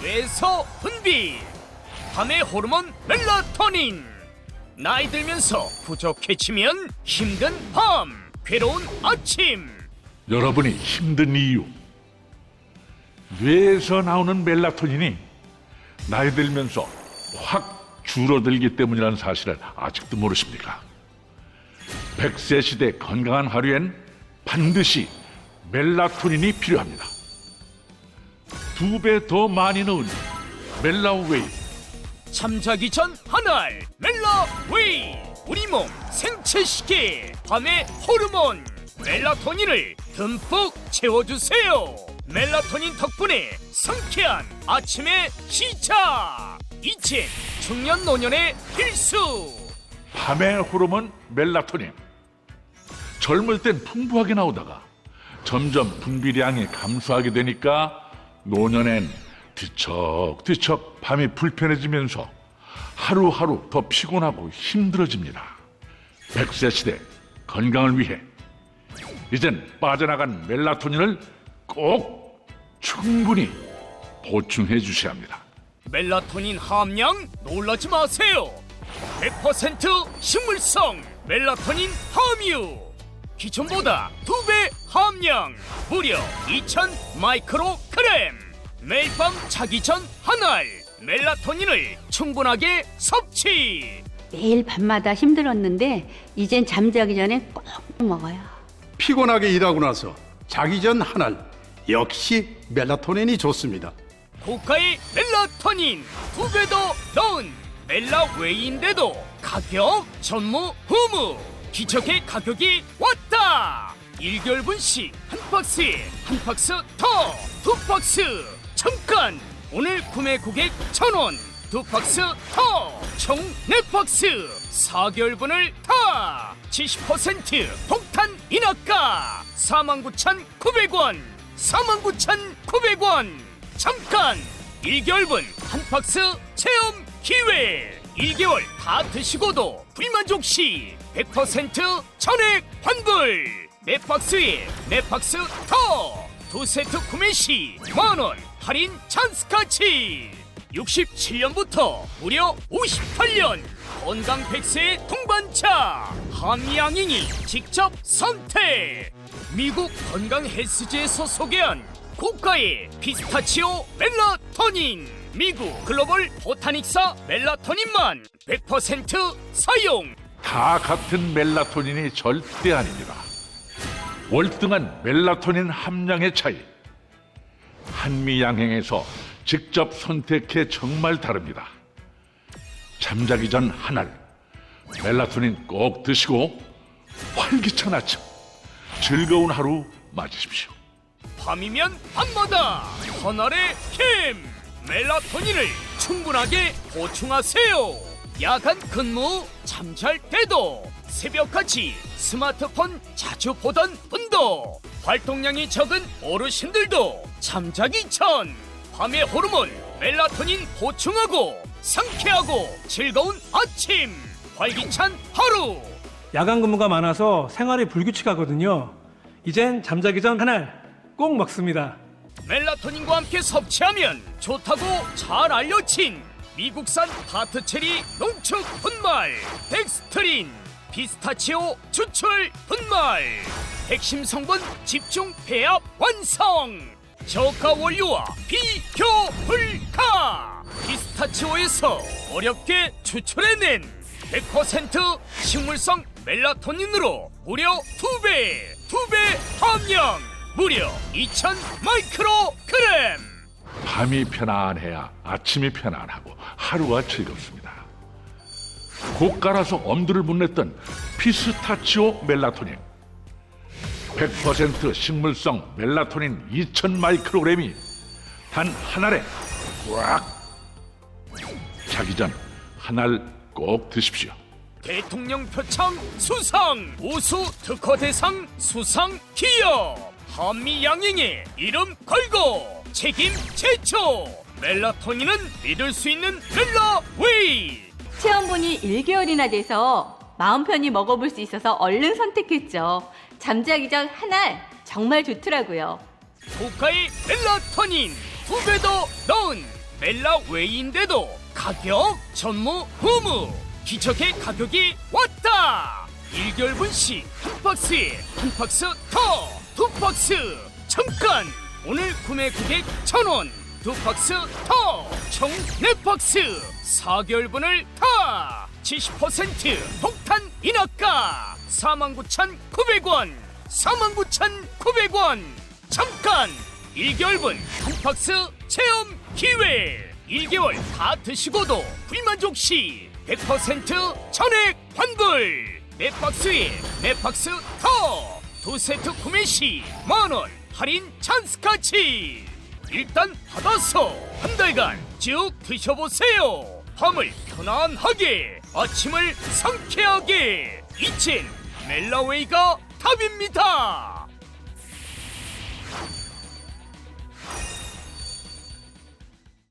뇌에서 분비 밤의 호르몬 멜라토닌 나이 들면서 부족해지면 힘든 밤 괴로운 아침 여러분이 힘든 이유 뇌에서 나오는 멜라토닌이 나이 들면서 확 줄어들기 때문이라는 사실을 아직도 모르십니까? 100세 시대 건강한 하루엔 반드시 멜라토닌이 필요합니다. 두 배 더 많이 넣은 멜라웨이. 잠자기 전 한알 멜라웨이. 우리 몸 생체시계 밤의 호르몬. 멜라토닌을 듬뿍 채워주세요. 멜라토닌 덕분에 상쾌한 아침의 시작. 이젠 중년 노년의 필수. 밤의 호르몬 멜라토닌. 젊을 땐 풍부하게 나오다가 점점 분비량이 감소하게 되니까 노년엔 뒤척뒤척 밤이 불편해지면서 하루하루 더 피곤하고 힘들어집니다. 백세 시대 건강을 위해 이젠 빠져나간 멜라토닌을 꼭 충분히 보충해 주셔야 합니다. 멜라토닌 함량 놀라지 마세요 100% 식물성 멜라토닌 함유 기존보다 두배 함량 무려 2000 마이크로 그램 매일 밤 자기 전 한 알. 멜라토닌을 충분하게 섭취. 매일 밤마다 힘들었는데 이젠 잠자기 전에 꼭 먹어요. 피곤하게 일하고 나서 자기 전 한 알. 역시 멜라토닌이 좋습니다. 고가의 멜라토닌 두 배 더 넣은 멜라웨이인데도 가격 전무 후무. 기적의 가격이 왔다. 1개월분씩 한 박스에 한 박스 더 두 박스. 잠깐. 오늘 구매 고객 천원. 두 박스 더총 네 박스. 4개월분을 다 70% 폭탄 인하가. 49,900원. 49,900원. 잠깐. 1개월분 한 박스 체험 기회. 1개월 다 드시고도 불만족 시 100% 전액 환불. 네 박스에 네 박스 더 두 세트 구매 시 만원 할인 찬스까지. 67년부터 무려 58년 건강 백세의 동반자 한양인이 직접 선택. 미국 건강 헬스지에서 소개한 고가의 피스타치오 멜라토닌. 미국 글로벌 보타닉사 멜라토닌만 100% 사용. 다 같은 멜라토닌이 절대 아닙니다. 월등한 멜라토닌 함량의 차이. 한미 양행에서 직접 선택해 정말 다릅니다. 잠자기 전 한 알, 멜라토닌 꼭 드시고 활기찬 아침, 즐거운 하루 맞으십시오. 밤이면 밤마다 터널의 힘 멜라토닌을 충분하게 보충하세요 야간 근무 잠잘 때도 새벽같이 스마트폰 자주 보던 분도 활동량이 적은 어르신들도 잠자기 전 밤의 호르몬 멜라토닌 보충하고 상쾌하고 즐거운 아침 활기찬 하루 야간 근무가 많아서 생활이 불규칙하거든요. 이젠 잠자기 전 한 알 꼭 먹습니다. 멜라토닌과 함께 섭취하면 좋다고 잘 알려진 미국산 하트체리 농축 분말 덱스트린 피스타치오 추출 분말. 핵심 성분 집중 배합 완성. 저가 원료와 비교 불가. 피스타치오에서 어렵게 추출해낸 100% 식물성 멜라토닌으로 무려 두배두 배 함량. 무려 2000 마이크로그램. 밤이 편안해야 아침이 편안하고 하루가 즐겁습니다. 고가라서 엄두를 못 냈던 피스타치오 멜라토닌. 100% 식물성 멜라토닌 2000 마이크로그램이 단 한 알에 꽉 자기 전 한 알 꼭 드십시오. 대통령 표창 수상 우수 특허 대상 수상 기업. 한미 양행의 이름 걸고 책임 제초. 멜라토닌은 믿을 수 있는 멜라웨이 체험본이 1개월이나 돼서 마음 편히 먹어볼 수 있어서 얼른 선택했죠. 잠자기 전 한 알 정말 좋더라고요. 고가의 멜라토닌 두 배 더 넣은 멜라웨이인데도 가격 전무 후무. 기적의 가격이 왔다. 1개월분씩 한 박스에 한 박스 더 두 박스. 잠깐! 오늘 구매 고객 천원. 두 박스 더 총네 박스 4개월분을 다 70% 폭탄 인하가 49,900원! 49,900원! 잠깐! 1개월분 한 박스 체험 기회! 1개월 다 드시고도 불만족 시 100% 전액 환불! 네 박스에 네 박스 더! 두 세트 구매 시 만원 할인 찬스까지 일단 받아서 한 달간 쭉 드셔보세요. 밤을 편안하게 아침을 상쾌하게. 이젠 멜라웨이가 답입니다